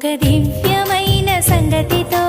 ఒక దివ్యమైన సంగతితో